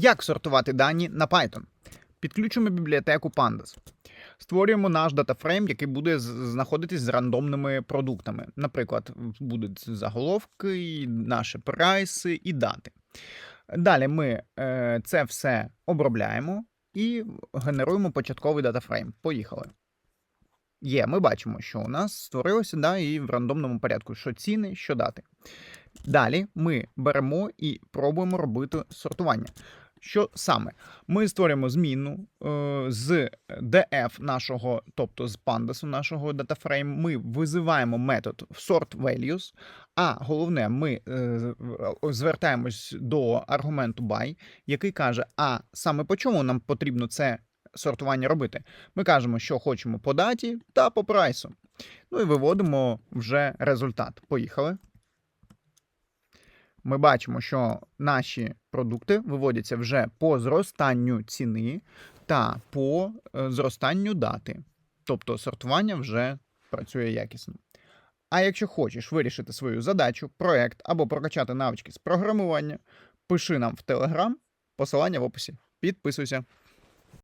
Як сортувати дані на Python? Підключимо бібліотеку Pandas. Створюємо наш датафрейм, який буде знаходитись з рандомними продуктами. Наприклад, будуть заголовки, наші прайси і дати. Далі ми е, це все обробляємо і генеруємо початковий датафрейм. Поїхали. Є, ми бачимо, що у нас створилося да, і в рандомному порядку, що ціни, що дати. Далі ми беремо і пробуємо робити сортування. Що саме? Ми створюємо зміну е, з df нашого, тобто з pandas нашого dataFrame, Ми визиваємо метод sort values, а головне, ми е, звертаємось до аргументу by, який каже: а саме по чому нам потрібно це сортування робити. Ми кажемо, що хочемо по даті та по прайсу. Ну і виводимо вже результат. Поїхали. Ми бачимо, що наші продукти виводяться вже по зростанню ціни та по е, зростанню дати. Тобто сортування вже працює якісно. А якщо хочеш вирішити свою задачу, проект або прокачати навички з програмування, пиши нам в Телеграм, посилання в описі. Підписуйся.